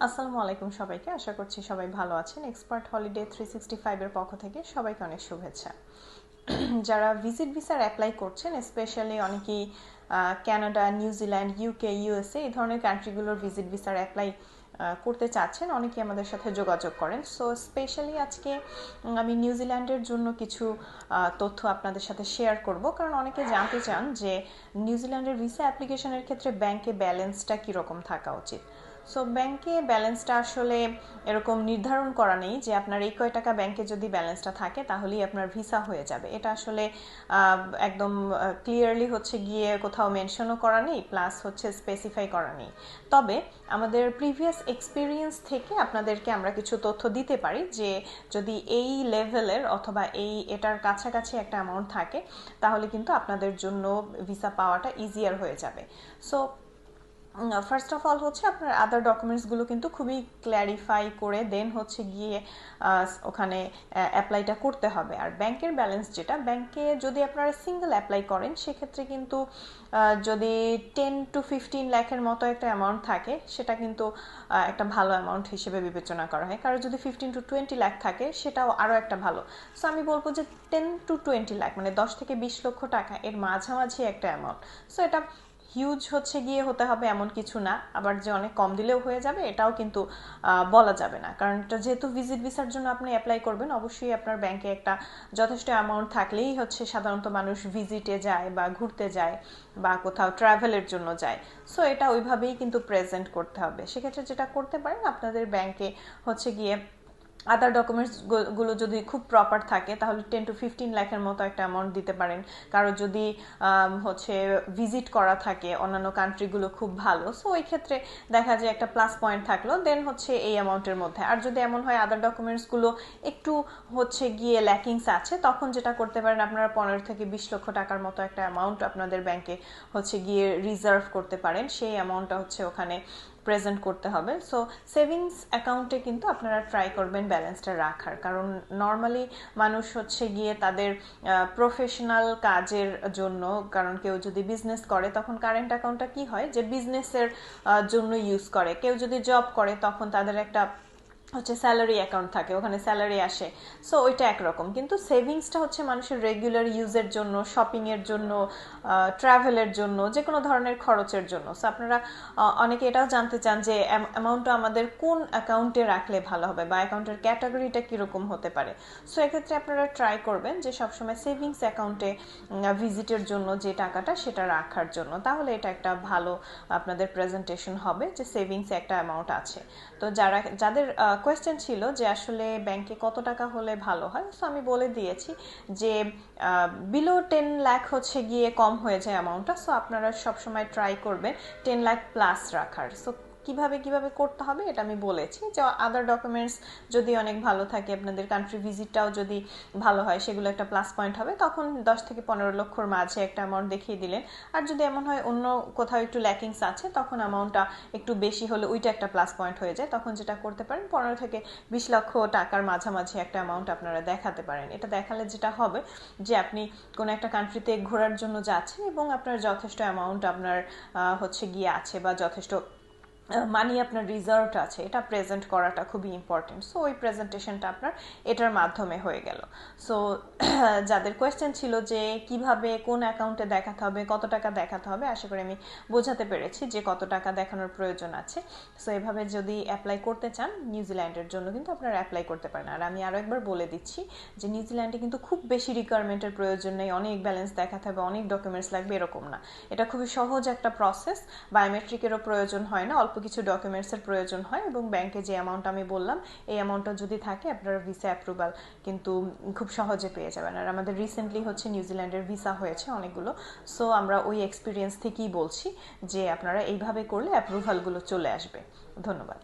আসসালামু আলাইকুম সবাইকে। আশা করছি সবাই ভালো আছেন। এক্সপার্ট হলিডে থ্রি সিক্সটি ফাইভের পক্ষ থেকে সবাইকে অনেক শুভেচ্ছা। যারা ভিজিট ভিসার অ্যাপ্লাই করছেন স্পেশালি অনেকেই কানাডা নিউজিল্যান্ড ইউকে ইউএসএ এই ধরনের কান্ট্রিগুলোর ভিজিট ভিসার অ্যাপ্লাই করতে চাচ্ছেন অনেকে আমাদের সাথে যোগাযোগ করেন। সো স্পেশালি আজকে আমি নিউজিল্যান্ডের জন্য কিছু তথ্য আপনাদের সাথে শেয়ার করব। কারণ অনেকে জানতে চান যে নিউজিল্যান্ডের ভিসা অ্যাপ্লিকেশনের ক্ষেত্রে ব্যাংকে ব্যালেন্সটা কীরকম থাকা উচিত। সো ব্যাংকে ব্যালেন্সটা আসলে এরকম নির্ধারণ করা নেই যে আপনার এই কয় টাকা ব্যাংকে যদি ব্যালেন্সটা থাকে, তাহলেই আপনার ভিসা হয়ে যাবে। এটা আসলে একদম ক্লিয়ারলি হচ্ছে গিয়ে কোথাও মেনশনও করা নেই প্লাস হচ্ছে স্পেসিফাই করা নেই। তবে আমাদের প্রিভিয়াস এক্সপিরিয়েন্স থেকে আপনাদেরকে আমরা কিছু তথ্য দিতে পারি যে যদি এই লেভেলের অথবা এই, এটার কাছাকাছি একটা অ্যামাউন্ট থাকে, তাহলে কিন্তু আপনাদের জন্য ভিসা পাওয়াটা ইজিয়ার হয়ে যাবে। সো ফার্স্ট অফ অল হচ্ছে আপনার আদার ডকুমেন্টসগুলো কিন্তু খুবই ক্ল্যারিফাই করে দেন হচ্ছে গিয়ে ওখানে অ্যাপ্লাইটা করতে হবে। আর ব্যাংকের ব্যালেন্স যেটা ব্যাংকে যদি আপনারা সিঙ্গেল অ্যাপ্লাই করেন, সেক্ষেত্রে কিন্তু যদি টেন টু ফিফটিন ল্যাখের মতো একটা অ্যামাউন্ট থাকে, সেটা কিন্তু একটা ভালো অ্যামাউন্ট হিসেবে বিবেচনা করা হয়। কারণ যদি ফিফটিন টু টোয়েন্টি লাখ থাকে, সেটাও আরও একটা ভালো। সো আমি বলব যে টেন টু টোয়েন্টি লাখ মানে দশ থেকে বিশ লক্ষ টাকা, এর মাঝামাঝি একটা অ্যামাউন্ট সো এটা হিউজ হচ্ছে গিয়ে হতে হবে এমন কিছু না। আবার যে অনেক কম দিলেও হয়ে যাবে, এটাও কিন্তু বলা যাবে না। কারণ এটা যেহেতু ভিজিট ভিসার জন্য আপনি অ্যাপ্লাই করবেন, অবশ্যই আপনার ব্যাংকে একটা যথেষ্ট অ্যামাউন্ট থাকলেই হচ্ছে সাধারণত মানুষ ভিজিটে যায় বা ঘুরতে যায় বা কোথাও ট্রাভেলের জন্য যায়। সো এটা ওইভাবেই কিন্তু প্রেজেন্ট করতে হবে। সেক্ষেত্রে যেটা করতে পারেন, আপনাদের ব্যাংকে হচ্ছে গিয়ে আদার ডকুমেন্টসগুলো যদি খুব প্রপার থাকে, তাহলে টেন টু ফিফটিন লাখের মতো একটা অ্যামাউন্ট দিতে পারেন। কারও যদি হচ্ছে ভিজিট করা থাকে, অন্যান্য কান্ট্রিগুলো খুব ভালো। সো ওই ক্ষেত্রে দেখা যায় একটা প্লাস পয়েন্ট থাকল দেন হচ্ছে এই অ্যামাউন্টের মধ্যে। আর যদি এমন হয় আদার ডকুমেন্টসগুলো একটু হচ্ছে গিয়ে ল্যাকিংস আছে, তখন যেটা করতে পারেন, আপনারা পনেরো থেকে বিশ লক্ষ টাকার মতো একটা অ্যামাউন্ট আপনাদের ব্যাংকে হচ্ছে গিয়ে রিজার্ভ করতে পারেন। সেই অ্যামাউন্টটা হচ্ছে ওখানে প্রেজেন্ট করতে হবে। সো সেভিংস অ্যাকাউন্টে কিন্তু আপনারা ট্রাই করবেন ব্যালেন্সটা রাখার। কারণ নর্মালি মানুষ হচ্ছে গিয়ে তাদের প্রফেশনাল কাজের জন্য, কারণ কেউ যদি বিজনেস করে, তখন কারেন্ট অ্যাকাউন্টটা কি হয়? যে বিজনেসের জন্য ইউজ করে। কেউ যদি জব করে, তখন তাদের একটা হচ্ছে স্যালারি অ্যাকাউন্ট থাকে, ওখানে স্যালারি আসে। সো ওইটা একরকম। কিন্তু সেভিংসটা হচ্ছে মানুষের রেগুলার ইউজের জন্য শপিংয়ের জন্য ট্রাভেলের জন্য যে কোনো ধরনের খরচের জন্য। সো আপনারা অনেকে এটাও জানতে চান যে অ্যামাউন্টটা আমাদের কোন অ্যাকাউন্টে রাখলে ভালো হবে বা অ্যাকাউন্টের ক্যাটাগরিটা কীরকম হতে পারে। সো এক্ষেত্রে আপনারা ট্রাই করবেন যে, সবসময় সেভিংস অ্যাকাউন্টে ভিজিটের জন্য যে টাকাটা, সেটা রাখার জন্য। তাহলে এটা একটা ভালো আপনাদের প্রেজেন্টেশন হবে যে সেভিংসে একটা অ্যামাউন্ট আছে। তো যারা, যাদের কোয়েশ্চেন ছিল যে আসলে ব্যাংকে কত টাকা হলে ভালো হয়। সো আমি বলে দিয়েছি যে বিলো টেন লাখ হচ্ছে গিয়ে কম হয়ে যায় অ্যামাউন্টটা সো আপনারা সবসময় ট্রাই করবেন টেন লাখ প্লাস রাখার। সো কীভাবে কীভাবে করতে হবে এটা আমি বলেছি। যে আদার ডকুমেন্টস যদি অনেক ভালো থাকে, আপনাদের কান্ট্রি ভিজিটটাও যদি ভালো হয়, সেগুলো একটা প্লাস পয়েন্ট হবে। তখন দশ থেকে পনেরো লক্ষর মাঝে একটা অ্যামাউন্ট দেখিয়ে দিলেন। আর যদি এমন হয় অন্য কোথাও একটু ল্যাকিংস আছে, তখন অ্যামাউন্টটা একটু বেশি হলে ওইটা একটা প্লাস পয়েন্ট হয়ে যায়। তখন যেটা করতে পারেন, পনেরো থেকে বিশ লক্ষ টাকার মাঝামাঝি একটা অ্যামাউন্ট আপনারা দেখাতে পারেন। এটা দেখালে যেটা হবে যে আপনি কোনো একটা কান্ট্রিতে ঘোরার জন্য যাচ্ছেন এবং আপনার যথেষ্ট অ্যামাউন্ট আপনার হচ্ছে গিয়ে আছে বা যথেষ্ট মানি আপনার রিজার্ভ আছে, এটা প্রেজেন্ট করাটা খুবই ইম্পর্টেন্ট সো ওই প্রেজেন্টেশনটা আপনার এটার মাধ্যমে হয়ে গেল। সো যাদের কোয়েশ্চেন ছিল যে কীভাবে কোন অ্যাকাউন্টে দেখাতে হবে, কত টাকা দেখাতে হবে, আশা করি আমি বোঝাতে পেরেছি যে কত টাকা দেখানোর প্রয়োজন আছে। সো এভাবে যদি অ্যাপ্লাই করতে চান নিউজিল্যান্ডের জন্য কিন্তু আপনারা অ্যাপ্লাই করতে পারেন। আর আমি আরও একবার বলে দিচ্ছি যে নিউজিল্যান্ডে কিন্তু খুব বেশি রিকোয়ারমেন্টের প্রয়োজন নেই, অনেক ব্যালেন্স দেখাতে হবে, অনেক ডকুমেন্টস লাগবে, এরকম না। এটা খুবই সহজ একটা প্রসেস বায়োমেট্রিকেরও প্রয়োজন হয় না, অল্প অল্প কিছু ডকুমেন্টসের প্রয়োজন হয় এবং ব্যাংকে যে অ্যামাউন্ট আমি বললাম, এই অ্যামাউন্টটা যদি থাকে, আপনারা ভিসা অ্যাপ্রুভাল কিন্তু খুব সহজে পেয়ে যাবেন। আর আমাদের রিসেন্টলি হচ্ছে নিউজিল্যান্ডের ভিসা হয়েছে অনেকগুলো। সো আমরা ওই এক্সপিরিয়েন্স থেকেই বলছি যে আপনারা এইভাবে করলে অ্যাপ্রুভালগুলো চলে আসবে। ধন্যবাদ।